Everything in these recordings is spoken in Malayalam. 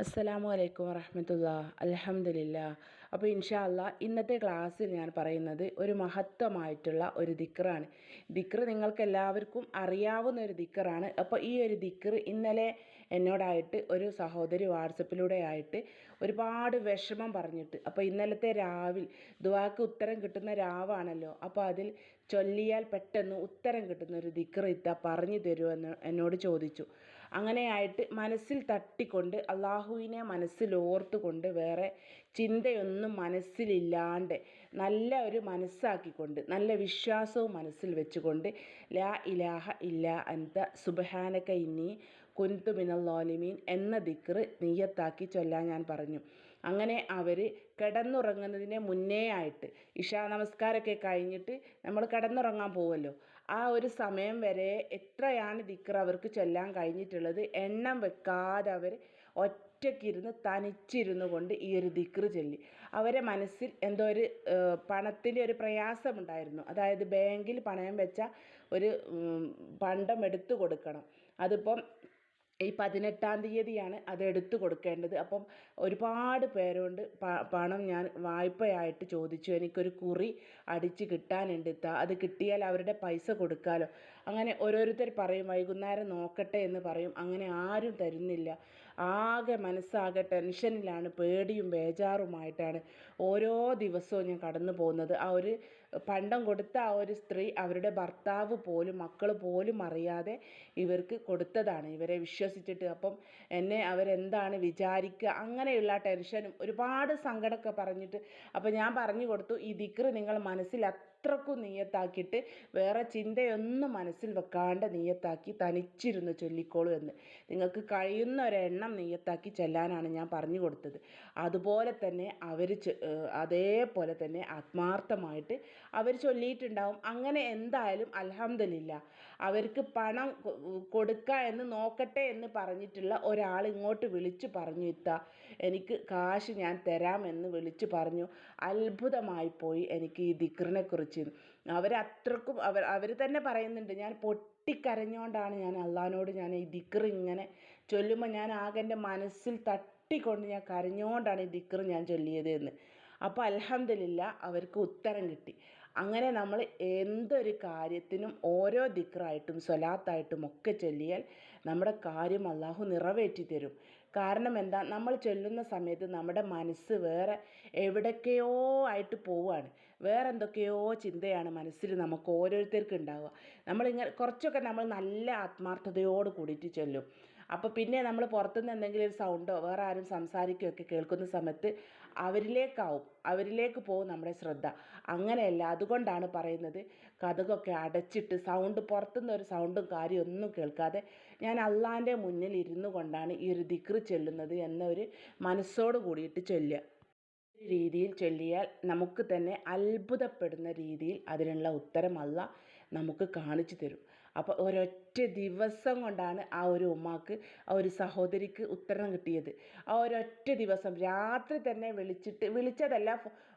അസ്സലാമു അലൈക്കും വറഹമത്തുള്ള. അലഹമില്ല അപ്പോൾ ഇൻഷാല്ല ഇന്നത്തെ ക്ലാസ്സിൽ ഞാൻ പറയുന്നത് ഒരു മഹത്വമായിട്ടുള്ള ഒരു ദിക്റാണ്. ദിക്ർ നിങ്ങൾക്ക് എല്ലാവർക്കും അറിയാവുന്ന ഒരു ദിക്റാണ്. അപ്പോൾ ഈ ഒരു ദിക്ർ ഇന്നലെ എന്നോടായിട്ട് ഒരു സഹോദരി വാട്സപ്പിലൂടെ ആയിട്ട് ഒരുപാട് വിഷമം പറഞ്ഞിട്ട് അപ്പോൾ ഇന്നലത്തെ രാവിൽ ദുവാക്ക് ഉത്തരം കിട്ടുന്ന രാവാണല്ലോ അപ്പോൾ അതിൽ ചൊല്ലിയാൽ പെട്ടെന്ന് ഉത്തരം കിട്ടുന്ന ഒരു ദിക്ർ ഇത്ത പറഞ്ഞു തരുമെന്ന് എന്നോട് ചോദിച്ചു. അങ്ങനെയായിട്ട് മനസ്സിൽ തട്ടിക്കൊണ്ട് അള്ളാഹുവിനെ മനസ്സിൽ ഓർത്തുകൊണ്ട് വേറെ ചിന്തയൊന്നും മനസ്സിലില്ലാണ്ട് നല്ല ഒരു മനസ്സാക്കിക്കൊണ്ട് നല്ല വിശ്വാസവും മനസ്സിൽ വെച്ചുകൊണ്ട് ലാ ഇലാഹ ഇല്ല അന്ത സുബഹാനക ഇന്നി കുന്തു മിനൽ എന്ന ദിക്റ് നീയത്താക്കി ചൊല്ലാൻ ഞാൻ പറഞ്ഞു. അങ്ങനെ അവർ കിടന്നുറങ്ങുന്നതിന് മുന്നേ ആയിട്ട് ഇഷാ നമസ്കാരമൊക്കെ കഴിഞ്ഞിട്ട് നമ്മൾ കിടന്നുറങ്ങാൻ പോവുമല്ലോ ആ ഒരു സമയം വരെ എത്രയാണ് ദിക്ർ അവർക്ക് ചൊല്ലാൻ കഴിഞ്ഞിട്ടുള്ളത്? എണ്ണം വെക്കാതെ അവർ ഒറ്റയ്ക്കിരുന്ന് തനിച്ചിരുന്നു കൊണ്ട് ഈ ഒരു ദിക്ർ ചൊല്ലി. അവരെ മനസ്സിൽ എന്തോ ഒരു പണത്തിന്റെ ഒരു പ്രയാസമുണ്ടായിരുന്നു. അതായത് ബാങ്കിൽ പണയം വെച്ച ഒരു പണ്ടം എടുത്തു കൊടുക്കണം. അതിപ്പം ഈ പതിനെട്ടാം തീയതിയാണ് അത് എടുത്തു കൊടുക്കേണ്ടത്. അപ്പം ഒരുപാട് പേരോട് പണം ഞാൻ വായ്പയായിട്ട് ചോദിച്ചു. എനിക്കൊരു കുറി അടിച്ച് കിട്ടാനുണ്ട് അത് കിട്ടിയാൽ അവരുടെ പൈസ കൊടുക്കാമല്ലോ അങ്ങനെ ഓരോരുത്തർ പറയും വൈകുന്നേരം നോക്കട്ടെ എന്ന് പറയും. അങ്ങനെ ആരും തരുന്നില്ല. ആകെ മനസ്സാകെ ടെൻഷനിലാണ് പേടിയും ബേജാറുമായിട്ടാണ് ഓരോ ദിവസവും ഞാൻ കടന്നു പോകുന്നത്. ആ ഒരു പണ്ടം കൊടുത്ത ആ ഒരു സ്ത്രീ അവരുടെ ഭർത്താവ് പോലും മക്കൾ പോലും അറിയാതെ ഇവർക്ക് കൊടുത്തതാണ്. ഇവരെ വിശ്വസിച്ചിട്ട് അപ്പം എന്നെ അവരെന്താണ് വിചാരിക്കുക? അങ്ങനെയുള്ള ടെൻഷനും ഒരുപാട് സങ്കടമൊക്കെ പറഞ്ഞിട്ട് അപ്പോൾ ഞാൻ പറഞ്ഞു കൊടുത്തു ഈ ദിക്ർ നിങ്ങൾ മനസ്സിൽ അത്രക്കും നീയത്താക്കിയിട്ട് വേറെ ചിന്തയൊന്നും മനസ്സിൽ വെക്കാണ്ട് നീയത്താക്കി തനിച്ചിരുന്ന് ചൊല്ലിക്കോളൂ എന്ന്. നിങ്ങൾക്ക് കഴിയുന്ന ഒരെണ്ണം നീയത്താക്കി ചെല്ലാനാണ് ഞാൻ പറഞ്ഞു കൊടുത്തത്. അതുപോലെ തന്നെ അവർ അതേപോലെ തന്നെ ആത്മാർത്ഥമായിട്ട് അവർ ചൊല്ലിയിട്ടുണ്ടാവും. അങ്ങനെ എന്തായാലും അലഹമില്ല അവർക്ക് പണം കൊടുക്ക എന്ന് നോക്കട്ടെ എന്ന് പറഞ്ഞിട്ടുള്ള ഒരാൾ ഇങ്ങോട്ട് വിളിച്ചു പറഞ്ഞു ഇത്ത എനിക്ക് കാശ് ഞാൻ തരാമെന്ന് വിളിച്ചു പറഞ്ഞു. അത്ഭുതമായി പോയി എനിക്ക് ഈ ദിക്റിനെ കുറിച്ച് അത്രക്കും അവർ അവർ തന്നെ പറയുന്നുണ്ട് ഞാൻ പൊട്ടിക്കരഞ്ഞുകൊണ്ടാണ് ഞാൻ അള്ളഹാനോട് ഞാൻ ഈ ദിക്ർ ഇങ്ങനെ ചൊല്ലുമ്പോൾ ഞാൻ ആകെ എന്റെ മനസ്സിൽ തട്ടിക്കൊണ്ട് ഞാൻ കരഞ്ഞുകൊണ്ടാണ് ഈ ദിക്ർ ഞാൻ ചൊല്ലിയത് എന്ന്. അപ്പോൾ അലഹമില്ല അവർക്ക് ഉത്തരം കിട്ടി. അങ്ങനെ നമ്മൾ എന്തൊരു കാര്യത്തിനും ഓരോ ദിക്റായിട്ടും സ്വലാത്തായിട്ടും ഒക്കെ ചൊല്ലിയാൽ നമ്മുടെ കാര്യം അള്ളാഹു നിറവേറ്റി തരും കാരണം എന്താ? നമ്മൾ ചൊല്ലുന്ന സമയത്ത് നമ്മുടെ മനസ്സ് വേറെ എവിടൊക്കെയോ ആയിട്ട് പോവുകയാണ് വേറെ എന്തൊക്കെയോ ചിന്തയാണ് മനസ്സിൽ നമുക്ക് ഓരോരുത്തർക്കും ഉണ്ടാവുക. നമ്മളിങ്ങനെ കുറച്ചൊക്കെ നമ്മൾ നല്ല ആത്മാർത്ഥതയോട് കൂടിയിട്ട് ചൊല്ലും. അപ്പോൾ പിന്നെ നമ്മൾ പുറത്തുനിന്ന് എന്തെങ്കിലും ഒരു സൗണ്ടോ വേറെ ആരും സംസാരിക്കുകയൊക്കെ കേൾക്കുന്ന സമയത്ത് അവരിലേക്കാവും. അവരിലേക്ക് പോകും നമ്മുടെ ശ്രദ്ധ. അങ്ങനെയല്ല. അതുകൊണ്ടാണ് പറയുന്നത് കഥകൊക്കെ അടച്ചിട്ട് സൗണ്ട് പുറത്തുനിന്ന് ഒരു സൗണ്ടും കാര്യമൊന്നും കേൾക്കാതെ ഞാൻ അള്ളാന്റെ മുന്നിൽ ഇരുന്നു കൊണ്ടാണ് ഈ ഒരു ചൊല്ലുന്നത് എന്നൊരു മനസ്സോട് കൂടിയിട്ട് ചൊല്ലുക. രീതിയിൽ ചൊല്ലിയാൽ നമുക്ക് തന്നെ അത്ഭുതപ്പെടുന്ന രീതിയിൽ അതിനുള്ള ഉത്തരം നമുക്ക് കാണിച്ചു തരും. അപ്പോൾ ഒരൊറ്റ ദിവസം കൊണ്ടാണ് ആ ഒരു ഉമ്മാക്ക് ആ ഒരു സഹോദരിക്ക് ഉത്തരം കിട്ടിയത്. ആ ഒരൊറ്റ ദിവസം രാത്രി തന്നെ വിളിച്ചിട്ട് വിളിച്ചതല്ല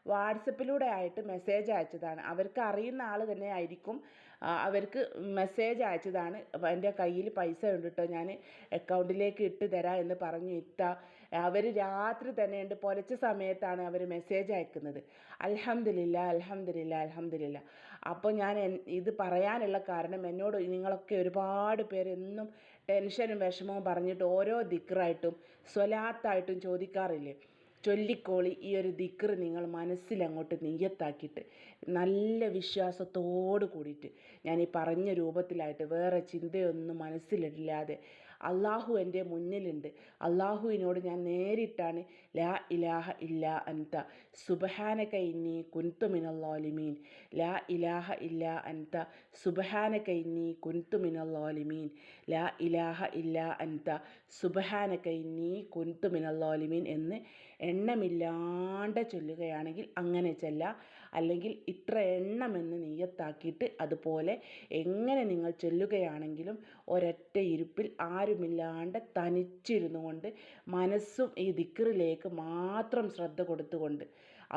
വാട്സപ്പിലൂടെ ആയിട്ട് മെസ്സേജ് അയച്ചതാണ്. അവർക്ക് അറിയുന്ന ആൾ തന്നെ ആയിരിക്കും. അവർക്ക് മെസ്സേജ് അയച്ചതാണ്. എന്റെ കയ്യിൽ പൈസ ഉണ്ട് കേട്ടോ ഞാൻ അക്കൗണ്ടിലേക്ക് ഇട്ട് തരാം എന്ന് പറഞ്ഞു ഇത്ത അവർ രാത്രി തന്നെ ഉണ്ട്. പൊലച്ച സമയത്താണ് അവർ മെസ്സേജ് അയക്കുന്നത്. അലഹമില്ല അലഹമില്ല അലഹമില്ല അപ്പോൾ ഞാൻ ഇത് പറയാനുള്ള കാരണം എന്നോട് നിങ്ങളൊക്കെ ഒരുപാട് പേര് എന്നും ടെൻഷനും വിഷമവും പറഞ്ഞിട്ട് ഓരോ ദിക്റായിട്ടും സ്വലാത്തായിട്ടും ചോദിക്കാറില്ലേ? ചൊല്ലിക്കോളി ഈ ഒരു ദിക്ർ നിങ്ങൾ മനസ്സിലങ്ങോട്ട് നെയ്യത്താക്കിയിട്ട് നല്ല വിശ്വാസത്തോട് കൂടിയിട്ട്. ഞാൻ ഈ പറഞ്ഞ രൂപത്തിലായിട്ട് വേറെ ചിന്തയൊന്നും മനസ്സിലില്ലാതെ അള്ളാഹു എന്റെ മുന്നിലുണ്ട്. അള്ളാഹുവിനോട് ഞാൻ നേരിട്ടാണ് ലാ ഇലാഹ ഇല്ല അൻത. സുബഹാനക ഇന്നി ലാ ഇലാഹ ഇല്ല അൻത. സുബഹാനക ഇന്നി ലാ ഇലാഹ ഇല്ല അൻത. സുബഹാനക ഇന്നി എന്ന് എണ്ണമില്ലാണ്ട് ചൊല്ലുകയാണെങ്കിൽ അങ്ങനെ ചെല്ല. അല്ലെങ്കിൽ ഇത്ര എണ്ണം എണ്ണമെന്ന് നീയത്താക്കിയിട്ട് അതുപോലെ എങ്ങനെ നിങ്ങൾ ചൊല്ലുകയാണെങ്കിലും ഒരൊറ്റ ഇരുപ്പിൽ ആരുമില്ലാണ്ട് തനിച്ചിരുന്നു കൊണ്ട് മനസ്സും ഈ ദിക്റിലേക്ക് മാത്രം ശ്രദ്ധ കൊടുത്തുകൊണ്ട്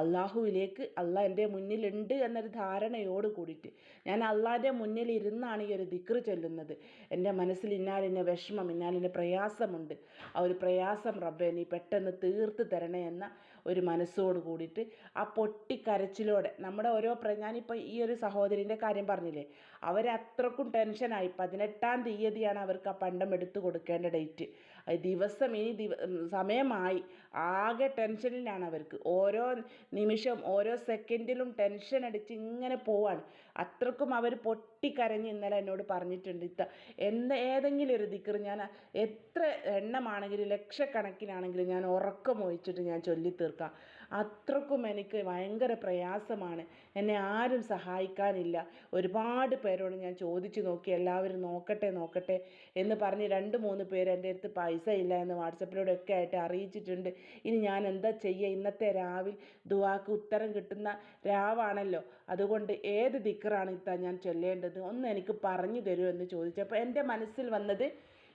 അള്ളാഹുവിലേക്ക് അള്ളാ എന്റെ മുന്നിലുണ്ട് എന്നൊരു ധാരണയോട് കൂടിയിട്ട് ഞാൻ അള്ളാഹിന്റെ മുന്നിൽ ഇരുന്നാണ് ഈ ഒരു ദിക്റ് ചൊല്ലുന്നത്. എന്റെ മനസ്സിൽ ഇന്നാലിന്റെ വിഷമം ഇന്നാലിന്റെ പ്രയാസമുണ്ട്. ആ ഒരു പ്രയാസം റബ്ബെ നീ പെട്ടെന്ന് തീർത്ത് തരണേ എന്ന ഒരു മനസ്സോട് കൂടിയിട്ട് ആ പൊട്ടിക്കരച്ചിലോടെ നമ്മുടെ ഓരോ പ്ര ഞാനിപ്പോൾ ഈ ഒരു സഹോദരിന്റെ കാര്യം പറഞ്ഞില്ലേ? അവരത്രക്കും ടെൻഷനായി പതിനെട്ടാം തീയതിയാണ് അവർക്ക് ആ പണ്ടം എടുത്തു കൊടുക്കേണ്ട ഡേറ്റ് ദിവസം ഇനി ദിവ സമയമായി. ആകെ ടെൻഷനിലാണ് അവർക്ക്. ഓരോ നിമിഷം ഓരോ സെക്കൻഡിലും ടെൻഷൻ അടിച്ച് ഇങ്ങനെ പോവാണ്. അത്രക്കും അവർ പൊട്ടിക്കരഞ്ഞ് ഇന്നലെ എന്നോട് പറഞ്ഞിട്ടുണ്ട്. ഇത്ത എന്ത് ഏതെങ്കിലും ഒരു ദിക്കർ ഞാൻ എത്ര എണ്ണമാണെങ്കിലും ലക്ഷക്കണക്കിനാണെങ്കിലും ഞാൻ ഉറക്കം ഒഴിച്ചിട്ട് ഞാൻ ചൊല്ലിത്തീർക്കാം അത്രക്കും എനിക്ക് ഭയങ്കര പ്രയാസമാണ്. എന്നെ ആരും സഹായിക്കാനില്ല. ഒരുപാട് പേരോട് ഞാൻ ചോദിച്ചു നോക്കി എല്ലാവരും നോക്കട്ടെ നോക്കട്ടെ എന്ന് പറഞ്ഞ് രണ്ട് മൂന്ന് പേര് എന്റെ അടുത്ത് പൈസ ഇല്ല എന്ന് വാട്സപ്പിലൂടെയൊക്കെ ആയിട്ട് അറിയിച്ചിട്ടുണ്ട്. ഇനി ഞാൻ എന്താ ചെയ്യുക? ഇന്നത്തെ രാവിൽ ദുവാക്ക് ഉത്തരം കിട്ടുന്ന രാവാണല്ലോ. അതുകൊണ്ട് ഏത് ദിക്കറാണ് ഇത്താ ഞാൻ ചൊല്ലേണ്ടത്? ഒന്ന് എനിക്ക് പറഞ്ഞു തരുമോ എന്ന് ചോദിച്ചപ്പോൾ എന്റെ മനസ്സിൽ വന്നത്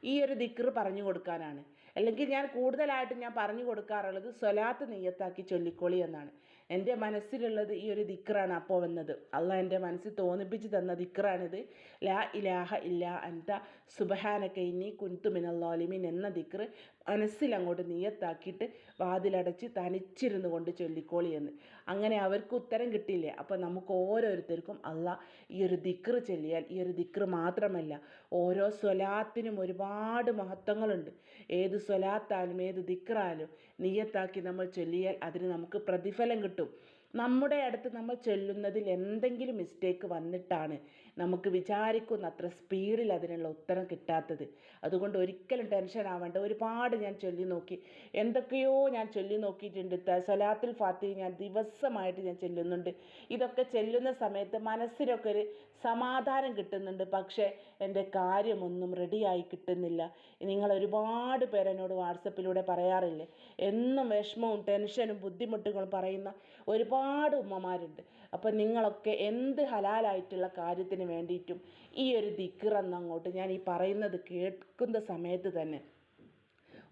ഈ ഒരു ദിക്ർ പറഞ്ഞു കൊടുക്കാനാണ്. അല്ലെങ്കിൽ ഞാൻ കൂടുതലായിട്ട് ഞാൻ പറഞ്ഞു കൊടുക്കാറുള്ളത് സ്വലാത്ത് നെയ്യത്താക്കി ചൊല്ലിക്കോളി എന്നാണ്. എന്റെ മനസ്സിലുള്ളത് ഈ ഒരു ദിക്റാണ് അപ്പോൾ വന്നത്. അള്ളാഹ് എന്റെ മനസ്സിൽ തോന്നിപ്പിച്ച് തന്ന ദിക്റാണിത്. ലാ ഇലാഹ ഇല്ല അൻത സുബഹാനക്കൈനി കുൻതുമിനല്ലോലിമിൻ കുൻതു മിനല്ലാലിമീൻ എന്ന ദിക്ർ മനസ്സിൽ അങ്ങോട്ട് നിയത്താക്കിയിട്ട് വാതിലടച്ച് തനിച്ചിരുന്നു കൊണ്ട് ചൊല്ലിക്കോളി എന്ന്. അങ്ങനെ അവർക്ക് ഉത്തരം കിട്ടിയില്ലേ? അപ്പോൾ നമുക്ക് ഓരോരുത്തർക്കും അല്ല ഈ ഒരു ദിക്ർ ചൊല്ലിയാൽ ഈ ഒരു ദിക്ർ മാത്രമല്ല ഓരോ സ്വലാത്തിനും ഒരുപാട് മഹത്വങ്ങളുണ്ട്. ഏത് സ്വലാത്താലും ഏത് ദിക്റാലും നിയത്താക്കി നമ്മൾ ചൊല്ലിയാൽ അതിന് നമുക്ക് പ്രതിഫലം കിട്ടും. നമ്മുടെ അടുത്ത് നമ്മൾ ചൊല്ലുന്നതിൽ എന്തെങ്കിലും മിസ്റ്റേക്ക് വന്നിട്ടാണ് നമുക്ക് വിചാരിക്കുന്ന അത്ര സ്പീഡിൽ അതിനുള്ള ഉത്തരം കിട്ടാത്തത്. അതുകൊണ്ട് ഒരിക്കലും ടെൻഷൻ ആവേണ്ട. ഒരുപാട് ഞാൻ ചൊല്ലി നോക്കി. എന്തൊക്കെയോ ഞാൻ ചൊല്ലി നോക്കിയിട്ടുണ്ട്. സലാത്തിൽ ഫാത്തി ഞാൻ ദിവസമായിട്ട് ഞാൻ ചൊല്ലുന്നുണ്ട്. ഇതൊക്കെ ചെല്ലുന്ന സമയത്ത് മനസ്സിനൊക്കെ ഒരു സമാധാനം കിട്ടുന്നുണ്ട്. പക്ഷേ എന്റെ കാര്യമൊന്നും റെഡിയായി കിട്ടുന്നില്ല. നിങ്ങൾ ഒരുപാട് പേര് എന്നോട് വാട്സപ്പിലൂടെ പറയാറില്ലേ? എന്നും വിഷമവും ടെൻഷനും ബുദ്ധിമുട്ടുകളും പറയുന്ന ഒരുപാട് ഉമ്മമാരുണ്ട്. അപ്പം നിങ്ങളൊക്കെ എന്ത് ഹലാലായിട്ടുള്ള കാര്യത്തിന് വേണ്ടിയിട്ടും ഈ ഒരു ദിക്റെന്നങ്ങോട്ട് ഞാൻ ഈ പറയുന്നത് കേൾക്കുന്ന സമയത്ത് തന്നെ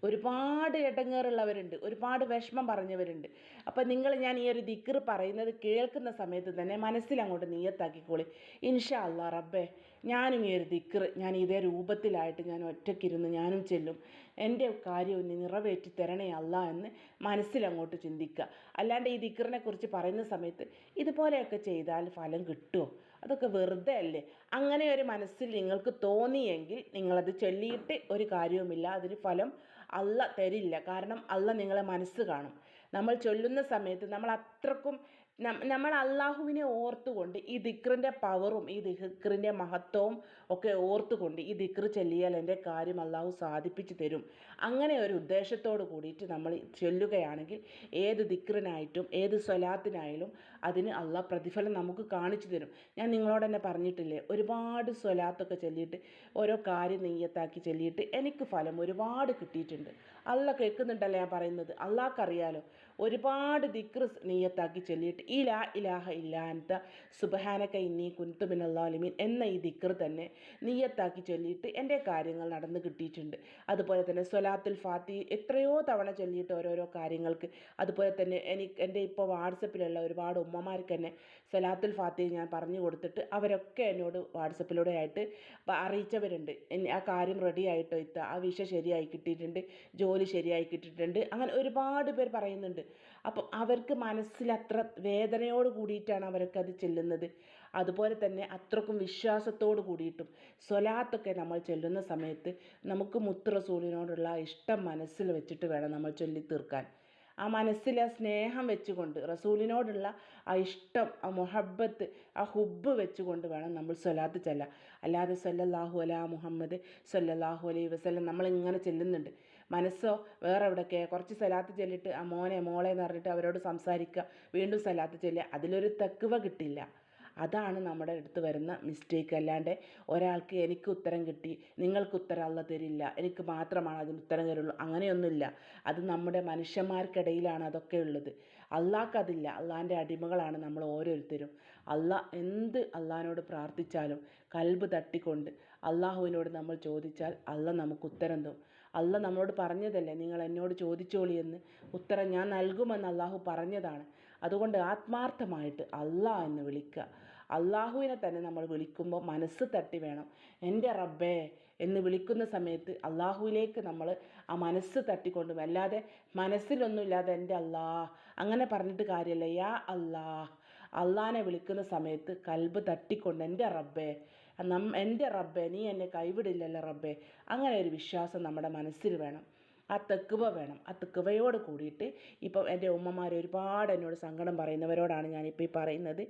ഒരുപാട് ഇടങ്ങേറുള്ളവരുണ്ട് ഒരുപാട് വിഷമം പറഞ്ഞവരുണ്ട്. അപ്പം നിങ്ങൾ ഞാൻ ഈ ഒരു ദിക്ർ പറയുന്നത് കേൾക്കുന്ന സമയത്ത് തന്നെ മനസ്സിൽ അങ്ങോട്ട് നീയത്താക്കിക്കോളി. ഇൻഷാ അല്ലാ റബ്ബേ ഞാനും ഈ ഒരു ദിക്ർ ഞാൻ ഇതേ രൂപത്തിലായിട്ട് ഞാൻ ഒറ്റയ്ക്കിരുന്ന് ഞാനും ചെല്ലും. എന്റെ കാര്യം ഒന്ന് നിറവേറ്റി തരണേ അല്ല എന്ന് മനസ്സിലങ്ങോട്ട് ചിന്തിക്കുക. അല്ലാണ്ട് ഈ ദിക്കറിനെ കുറിച്ച് പറയുന്ന സമയത്ത് ഇതുപോലെയൊക്കെ ചെയ്താൽ ഫലം കിട്ടുമോ അതൊക്കെ വെറുതെ അല്ലേ? അങ്ങനെ ഒരു മനസ്സിൽ നിങ്ങൾക്ക് തോന്നിയെങ്കിൽ നിങ്ങളത് ചൊല്ലിയിട്ട് ഒരു കാര്യവുമില്ല. അതിന് ഫലം അല്ല തരില്ല. കാരണം അല്ല നിങ്ങളെ മനസ്സ് കാണും. നമ്മൾ ചൊല്ലുന്ന സമയത്ത് നമ്മൾ അത്രക്കും നമ്മൾ അള്ളാഹുവിനെ ഓർത്തുകൊണ്ട് ഈ ദിക്റിന്റെ പവറും ഈ ദിക്റിന്റെ മഹത്വവും ഒക്കെ ഓർത്തുകൊണ്ട് ഈ ദിക്ർ ചൊല്ലിയാൽ എന്റെ കാര്യം അള്ളാഹു സാധിപ്പിച്ചു തരും. അങ്ങനെ ഒരു ഉദ്ദേശത്തോട് കൂടിയിട്ട് നമ്മൾ ചൊല്ലുകയാണെങ്കിൽ ഏത് ദിക്റിനായിട്ടും ഏത് സ്വലാത്തിനായാലും അതിന് അള്ളാഹ് പ്രതിഫലം നമുക്ക് കാണിച്ചു തരും. ഞാൻ നിങ്ങളോട് തന്നെ പറഞ്ഞിട്ടില്ലേ ഒരുപാട് സ്വലാത്തൊക്കെ ചൊല്ലിയിട്ട് ഓരോ കാര്യം നെയ്യത്താക്കി ചൊല്ലിയിട്ട് എനിക്ക് ഫലം ഒരുപാട് കിട്ടിയിട്ടുണ്ട്. അല്ല കേൾക്കുന്നുണ്ടല്ലോ ഞാൻ പറയുന്നത്. അള്ളാഹ്ക്കറിയാലോ ഒരുപാട് ദിക്ർ നെയ്യത്താക്കി ചൊല്ലിയിട്ട് ഈ ലാ ഇലാഹ ഇല്ലാത്ത ഇന്നീ ഇന്നി അലിമീൻ എന്ന ഈ ദിക്ർ തന്നെ നീയത്താക്കി ചൊല്ലിയിട്ട് എന്റെ കാര്യങ്ങൾ നടന്ന് കിട്ടിയിട്ടുണ്ട്. അതുപോലെ തന്നെ സ്വലാത്തുൽ ഫാത്തി എത്രയോ തവണ ചൊല്ലിയിട്ട് ഓരോരോ കാര്യങ്ങൾക്ക്. അതുപോലെ തന്നെ എനിക്ക് എന്റെ ഇപ്പോൾ വാട്സപ്പിലുള്ള ഒരുപാട് ഉമ്മമാർക്ക് തന്നെ സ്വലാത്തുൽ ഫാത്തി ഞാൻ പറഞ്ഞു കൊടുത്തിട്ട് അവരൊക്കെ എന്നോട് വാട്സപ്പിലൂടെ ആയിട്ട് അറിയിച്ചവരുണ്ട്. ആ കാര്യം റെഡി ആയിട്ടോ ഇത്ത? ആ വിഷ ശരിയായി കിട്ടിയിട്ടുണ്ട്. ജോലി ശരിയായി കിട്ടിയിട്ടുണ്ട്. അങ്ങനെ ഒരുപാട് പേർ പറയുന്നുണ്ട്. അപ്പം അവർക്ക് മനസ്സിലത്ര വേദനയോട് കൂടിയിട്ടാണ് അവരൊക്കെ അത് ചെല്ലുന്നത്. അതുപോലെ തന്നെ അത്രക്കും വിശ്വാസത്തോട് കൂടിയിട്ടും സ്വലാത്തൊക്കെ നമ്മൾ ചൊല്ലുന്ന സമയത്ത് നമുക്ക് മുത്ത് റസൂലിനോടുള്ള ഇഷ്ടം മനസ്സിൽ വെച്ചിട്ട് വേണം നമ്മൾ ചൊല്ലി തീർക്കാൻ ആ മനസ്സിലെ സ്നേഹം വെച്ചുകൊണ്ട് റസൂലിനോടുള്ള ആ ഇഷ്ടം ആ മുഹബത്ത് ആ ഹുബ്ബ് വെച്ചുകൊണ്ട് വേണം നമ്മൾ സ്വലാത്ത് ചെല്ലാൻ. അല്ലാതെ സല്ലല്ലാഹു അലാ മുഹമ്മദ് സല്ലല്ലാഹു അലൈഹി വസല്ലം നമ്മളിങ്ങനെ ചെല്ലുന്നുണ്ട്. മനസ്സോ വേറെ എവിടെയൊക്കെ കുറച്ച് സലാത്ത് ചെല്ലിട്ട് ആ മോനെ മോളെ എന്ന് പറഞ്ഞിട്ട് അവരോട് സംസാരിക്കുക വീണ്ടും സലാത്ത് ചെല്ലുക അതിലൊരു തക്കുവ കിട്ടില്ല. അതാണ് നമ്മുടെ അടുത്ത് വരുന്ന മിസ്റ്റേക്ക് അല്ലാണ്ട് ഒരാൾക്ക് എനിക്ക് ഉത്തരം കിട്ടി നിങ്ങൾക്ക് ഉത്തരം അല്ല തരില്ല എനിക്ക് മാത്രമാണ് അതിന് ഉത്തരം തരുള്ളൂ അങ്ങനെയൊന്നുമില്ല. അത് നമ്മുടെ മനുഷ്യന്മാർക്കിടയിലാണ് അതൊക്കെ ഉള്ളത്. അള്ളാഹ്ക്ക് അതില്ല. അള്ളാഹിന്റെ അടിമകളാണ് നമ്മൾ ഓരോരുത്തരും. അള്ളാഹ് എന്ത് അള്ളാഹിനോട് പ്രാർത്ഥിച്ചാലും കൽബ് തട്ടിക്കൊണ്ട് അള്ളാഹുവിനോട് നമ്മൾ ചോദിച്ചാൽ അള്ള നമുക്ക് ഉത്തരം തരും. അല്ല നമ്മളോട് പറഞ്ഞതല്ലേ നിങ്ങൾ എന്നോട് ചോദിച്ചോളി എന്ന്. ഉത്തരം ഞാൻ നൽകുമെന്ന് അള്ളാഹു പറഞ്ഞതാണ്. അതുകൊണ്ട് ആത്മാർത്ഥമായിട്ട് അല്ലാ എന്ന് വിളിക്കുക. അള്ളാഹുവിനെ തന്നെ നമ്മൾ വിളിക്കുമ്പോൾ മനസ്സ് തട്ടി വേണം. എന്റെ റബ്ബേ എന്ന് വിളിക്കുന്ന സമയത്ത് അള്ളാഹുവിലേക്ക് നമ്മൾ ആ മനസ്സ് തട്ടിക്കൊണ്ടും അല്ലാതെ മനസ്സിലൊന്നുമില്ലാതെ എന്റെ അല്ലാ അങ്ങനെ പറഞ്ഞിട്ട് കാര്യമല്ല. യാ അല്ലാ അള്ളാനെ വിളിക്കുന്ന സമയത്ത് കൽബ് തട്ടിക്കൊണ്ട് എന്റെ റബ്ബേ നം എന്റെ റബ്ബേ നീ എന്നെ കൈവിടില്ലല്ലോ റബ്ബേ. അങ്ങനെ ഒരു വിശ്വാസം നമ്മുടെ മനസ്സിൽ വേണം. ആ തെക്കുവ വേണം. ആ തെക്കുവയോട് കൂടിയിട്ട് ഇപ്പം എന്റെ ഉമ്മമാർ ഒരുപാട് എന്നോട് സങ്കടം പറയുന്നവരോടാണ് ഞാനിപ്പോൾ ഈ പറയുന്നത്.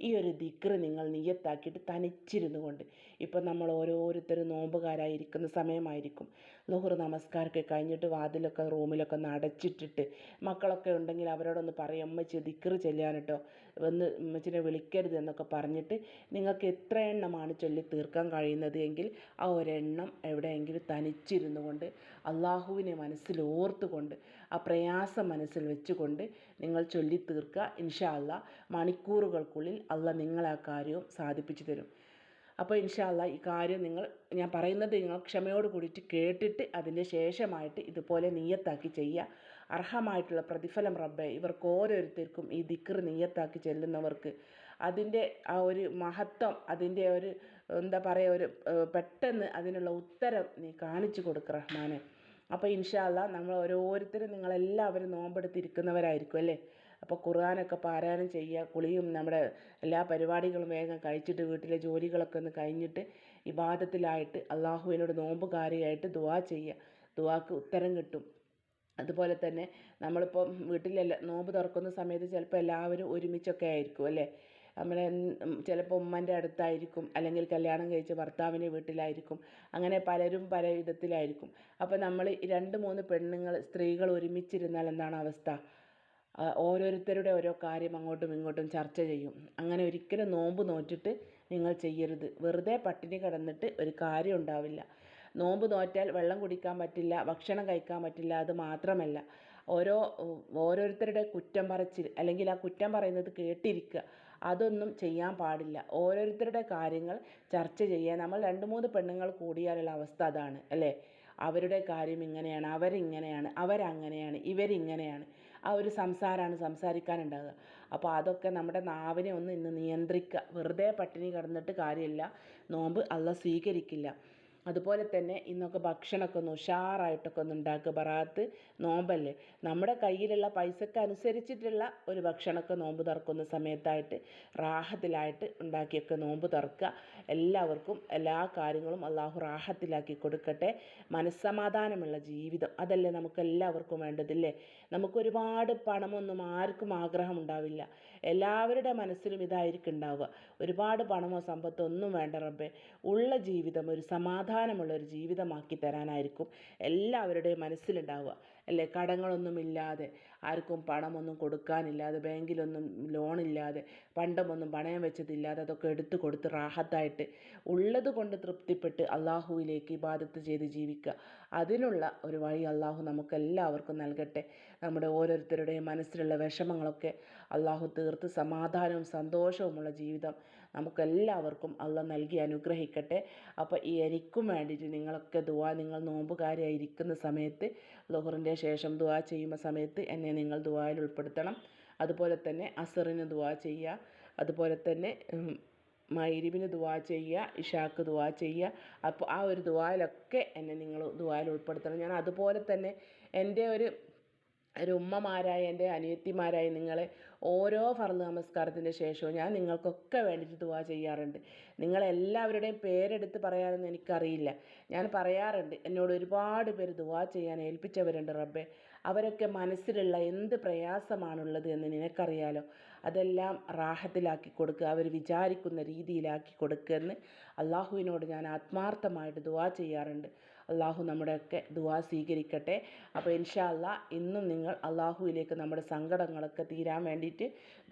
ഈ ഒരു ദിക്റ് നിങ്ങൾ നിയ്യത്താക്കിയിട്ട് തനിച്ചിരുന്നു കൊണ്ട് ഇപ്പം നമ്മൾ ഓരോരുത്തരും നോമ്പുകാരായിരിക്കുന്ന സമയമായിരിക്കും. ലുഹുർ നമസ്കാരമൊക്കെ കഴിഞ്ഞിട്ട് വാതിലൊക്കെ റൂമിലൊക്കെ ഒന്ന് അടച്ചിട്ടിട്ട് മക്കളൊക്കെ ഉണ്ടെങ്കിൽ അവരോടൊന്ന് പറയും അമ്മച്ചി ദിക്കറ് ചെല്ലാൻ കേട്ടോ വന്ന് അമ്മച്ചിനെ വിളിക്കരുത് എന്നൊക്കെ പറഞ്ഞിട്ട് നിങ്ങൾക്ക് എത്ര എണ്ണമാണ് ചൊല്ലി തീർക്കാൻ കഴിയുന്നത് എങ്കിൽ ആ ഒരെണ്ണം എവിടെയെങ്കിലും തനിച്ചിരുന്നു കൊണ്ട് അള്ളാഹുവിനെ മനസ്സിൽ ഓർത്തുകൊണ്ട് ആ പ്രയാസം മനസ്സിൽ വെച്ചുകൊണ്ട് നിങ്ങൾ ചൊല്ലി തീർക്കുക. ഇൻഷാ അല്ല മണിക്കൂറുകൾക്കുള്ളിൽ അല്ല നിങ്ങളെ ആ കാര്യവും സാധിപ്പിച്ചു തരും. അപ്പോൾ ഇൻഷാല്ല ഈ കാര്യം നിങ്ങൾ ഞാൻ പറയുന്നത് നിങ്ങൾ ക്ഷമയോട് കൂടിയിട്ട് കേട്ടിട്ട് അതിന്റെ ശേഷമായിട്ട് ഇതുപോലെ നീയത്താക്കി ചെയ്യുക. അർഹമായിട്ടുള്ള പ്രതിഫലം റബ്ബെ ഇവർക്ക് ഓരോരുത്തർക്കും ഈ ദിക്കർ നീയത്താക്കി ചെല്ലുന്നവർക്ക് അതിന്റെ ആ ഒരു മഹത്വം അതിന്റെ ഒരു എന്താ പറയുക ഒരു പെട്ടെന്ന് അതിനുള്ള ഉത്തരം നീ കാണിച്ചു കൊടുക്കുക റഹ്മാനെ. അപ്പോൾ ഇൻഷാല്ല നമ്മൾ ഓരോരുത്തരും നിങ്ങളെല്ലാവരും നോമ്പെടുത്തിരിക്കുന്നവരായിരിക്കും അല്ലേ? അപ്പോൾ ഖുർആനൊക്കെ പാരായണം ചെയ്യുക കുളിയും നമ്മുടെ എല്ലാ പരിപാടികളും വേഗം കഴിച്ചിട്ട് വീട്ടിലെ ജോലികളൊക്കെ ഒന്ന് കഴിഞ്ഞിട്ട് ഇബാദത്തിലായിട്ട് അള്ളാഹുവിനോട് നോമ്പുകാരിയായിട്ട് ദുആ ചെയ്യുക. ദുആക്ക് ഉത്തരം കിട്ടും. അതുപോലെ തന്നെ നമ്മളിപ്പോൾ വീട്ടിലല്ല നോമ്പ് തുറക്കുന്ന സമയത്ത് ചിലപ്പോൾ എല്ലാവരും ഒരുമിച്ചൊക്കെ ആയിരിക്കും അല്ലേ? നമ്മളെ ചിലപ്പോൾ ഉമ്മന്റെ അടുത്തായിരിക്കും അല്ലെങ്കിൽ കല്യാണം കഴിച്ച ഭർത്താവിന്റെ വീട്ടിലായിരിക്കും. അങ്ങനെ പലരും പല വിധത്തിലായിരിക്കും. അപ്പോൾ നമ്മൾ രണ്ട് മൂന്ന് പെണ്ണുങ്ങൾ സ്ത്രീകൾ ഒരുമിച്ചിരുന്നാൽ എന്താണ് അവസ്ഥ? ഓരോരുത്തരുടെ ഓരോ കാര്യം അങ്ങോട്ടും ഇങ്ങോട്ടും ചർച്ച ചെയ്യും. അങ്ങനെ ഒരിക്കലും നോമ്പ് നോറ്റിട്ട് നിങ്ങൾ ചെയ്യരുത്. വെറുതെ പട്ടിണി കിടന്നിട്ട് ഒരു കാര്യം ഉണ്ടാവില്ല. നോമ്പ് നോറ്റാൽ വെള്ളം കുടിക്കാൻ പറ്റില്ല ഭക്ഷണം കഴിക്കാൻ പറ്റില്ല അത് മാത്രമല്ല. ഓരോ ഓരോരുത്തരുടെ കുറ്റം പറച്ചിൽ അല്ലെങ്കിൽ ആ കുറ്റം പറയുന്നത് കേട്ടിരിക്കുക അതൊന്നും ചെയ്യാൻ പാടില്ല. ഓരോരുത്തരുടെ കാര്യങ്ങൾ ചർച്ച ചെയ്യുക. നമ്മൾ രണ്ട് മൂന്ന് പെണ്ണുങ്ങൾ കൂടിയാലുള്ള അവസ്ഥ അതാണ് അല്ലേ? അവരുടെ കാര്യം ഇങ്ങനെയാണ് അവരിങ്ങനെയാണ് അവരങ്ങനെയാണ് ഇവരിങ്ങനെയാണ്. ആ ഒരു സംസാരമാണ് സംസാരിക്കാനുണ്ടാകുക അപ്പോൾ അതൊക്കെ നമ്മുടെ നാവിനെ ഒന്ന് ഇന്ന് നിയന്ത്രിക്കുക വെറുതെ പട്ടിണി കിടന്നിട്ട് കാര്യമില്ല. നോമ്പ് അള്ള സ്വീകരിക്കില്ല. അതുപോലെ തന്നെ ഇന്നൊക്കെ ഭക്ഷണമൊക്കെ ഒന്ന് ഉഷാറായിട്ടൊക്കെ ഒന്ന് ഉണ്ടാക്കുക. ബറാത്ത് നോമ്പല്ലേ? നമ്മുടെ കയ്യിലുള്ള പൈസക്ക് അനുസരിച്ചിട്ടുള്ള ഒരു ഭക്ഷണമൊക്കെ നോമ്പ് തുറക്കുന്ന സമയത്തായിട്ട് റാഹത്തിലായിട്ട് ഉണ്ടാക്കിയൊക്കെ നോമ്പ് തുറക്കുക. എല്ലാവർക്കും എല്ലാ കാര്യങ്ങളും അള്ളാഹു റാഹത്തിലാക്കി കൊടുക്കട്ടെ. മനസ്സമാധാനമുള്ള ജീവിതം അതല്ലേ നമുക്ക് എല്ലാവർക്കും വേണ്ടതില്ലേ നമുക്ക് ഒരുപാട് പണമൊന്നും ആർക്കും ആഗ്രഹം ഉണ്ടാവില്ല. എല്ലാവരുടെ മനസ്സിലും ഇതായിരിക്കും ഉണ്ടാവുക. ഒരുപാട് പണമോ സമ്പത്തോ ഒന്നും വേണ്ട റബ്ബെ. ഉള്ള ജീവിതം ഒരു സമാധാനമുള്ള ഒരു ജീവിതമാക്കി തരാനായിരിക്കും എല്ലാവരുടെയും മനസ്സിലുണ്ടാവുക. അല്ലേ? കടങ്ങളൊന്നുമില്ലാതെ ആർക്കും പണമൊന്നും കൊടുക്കാനില്ലാതെ ബാങ്കിലൊന്നും ലോണില്ലാതെ പണ്ടമൊന്നും പണയം വെച്ചതില്ലാതെ അതൊക്കെ എടുത്തു കൊടുത്ത് റാഹത്തായിട്ട് ഉള്ളത് കൊണ്ട് തൃപ്തിപ്പെട്ട് അള്ളാഹുവിലേക്ക് ഇബാദത്ത് ചെയ്ത് ജീവിക്കുക. അതിനുള്ള ഒരു വഴി അള്ളാഹു നമുക്കെല്ലാവർക്കും നൽകട്ടെ. നമ്മുടെ ഓരോരുത്തരുടെയും മനസ്സിലുള്ള വിഷമങ്ങളൊക്കെ അള്ളാഹു തീർത്ത് സമാധാനവും സന്തോഷവുമുള്ള ജീവിതം നമുക്കെല്ലാവർക്കും അള്ള നൽകി അനുഗ്രഹിക്കട്ടെ. അപ്പോൾ എനിക്കും വേണ്ടിയിട്ട് നിങ്ങളൊക്കെ ദുവാ നിങ്ങൾ നോമ്പുകാരായിരിക്കുന്ന സമയത്ത് ലൊഹറിന്റെ ശേഷം ദുവാ ചെയ്യുന്ന സമയത്ത് എന്നെ നിങ്ങൾ ദുവായിൽ ഉൾപ്പെടുത്തണം. അതുപോലെ തന്നെ അസറിന് ദുവാ ചെയ്യുക. അതുപോലെ തന്നെ മൈരിബിന് ദുവാ ചെയ്യുക ഇഷാക്ക് ദുവാ ചെയ്യുക. അപ്പോൾ ആ ഒരു ദുവായിലൊക്കെ എന്നെ നിങ്ങൾ ദുവായിൽ ഉൾപ്പെടുത്തണം. ഞാൻ അതുപോലെ തന്നെ എന്റെ ഒരു ഒരു ഉമ്മമാരായ എന്റെ അനിയത്തിമാരായ നിങ്ങളെ ഓരോ ഫർദ് നമസ്കാരത്തിന്റെ ശേഷവും ഞാൻ നിങ്ങൾക്കൊക്കെ വേണ്ടിയിട്ട് ദുവാ ചെയ്യാറുണ്ട്. നിങ്ങളെല്ലാവരുടെയും പേരെടുത്ത് പറയാനൊന്നും എനിക്കറിയില്ല. ഞാൻ പറയാറുണ്ട് എന്നോട് ഒരുപാട് പേര് ദുവാ ചെയ്യാൻ ഏൽപ്പിച്ചവരുണ്ട് റബ്ബെ. അവരൊക്കെ മനസ്സിലുള്ള എന്ത് പ്രയാസമാണുള്ളത് എന്ന് നിനക്കറിയാലോ? അതെല്ലാം റാഹത്തിലാക്കി കൊടുക്കുക അവർ വിചാരിക്കുന്ന രീതിയിലാക്കി കൊടുക്കുക എന്ന് അള്ളാഹുവിനോട് ഞാൻ ആത്മാർത്ഥമായിട്ട് ദുവാ ചെയ്യാറുണ്ട്. അള്ളാഹു നമ്മുടെയൊക്കെ ദുവാ സ്വീകരിക്കട്ടെ. അപ്പോൾ ഇൻഷാ അല്ലാ ഇന്നും നിങ്ങൾ അള്ളാഹുവിലേക്ക് നമ്മുടെ സങ്കടങ്ങളൊക്കെ തീരാൻ വേണ്ടിയിട്ട്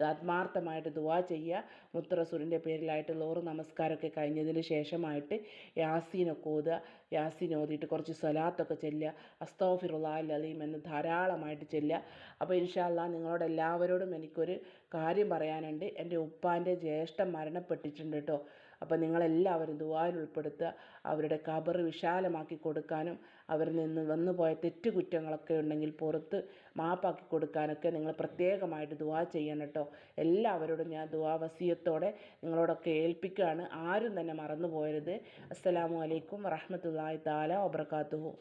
ആത്മാർത്ഥമായിട്ട് ദുവാ ചെയ്യുക. മുത്തറസൂലിന്റെ പേരിലായിട്ട് ലോറ് നമസ്കാരമൊക്കെ കഴിഞ്ഞതിന് ശേഷമായിട്ട് യാസീനൊക്കെ ഓതുക. യാസീൻ ഓതിയിട്ട് കുറച്ച് സ്വലാത്തൊക്കെ ചെല്ലുക. അസ്തോഫിറുല്ലാ അലീം എന്ന് ധാരാളമായിട്ട് ചെല്ലുക. അപ്പോൾ ഇൻഷാ അല്ലാ നിങ്ങളോട് എല്ലാവരോടും എനിക്കൊരു കാര്യം പറയാനുണ്ട്. എന്റെ ഉപ്പാന്റെ ജ്യേഷ്ഠൻ മരണപ്പെട്ടിട്ടുണ്ട് കേട്ടോ. അപ്പോൾ നിങ്ങളെല്ലാവരും ദുആയിൽ ഉൾപ്പെടുത്തുക അവരുടെ കബർ വിശാലമാക്കി കൊടുക്കാനും അവരിൽ നിന്ന് വന്നു പോയ തെറ്റുകുറ്റങ്ങളൊക്കെ ഉണ്ടെങ്കിൽ പുറത്ത് മാപ്പാക്കി കൊടുക്കാനൊക്കെ നിങ്ങൾ പ്രത്യേകമായിട്ട് ദുആ ചെയ്യണം കേട്ടോ. എല്ലാവരോടും ഞാൻ ദുആ വസിയത്തോടെ നിങ്ങളോടൊക്കെ ഏൽപ്പിക്കുകയാണ്. ആരും തന്നെ മറന്നു പോകരുത് അസ്സലാമു അലൈക്കും വറഹ്മത്തുള്ളാഹി തആല വബറകാതുഹു.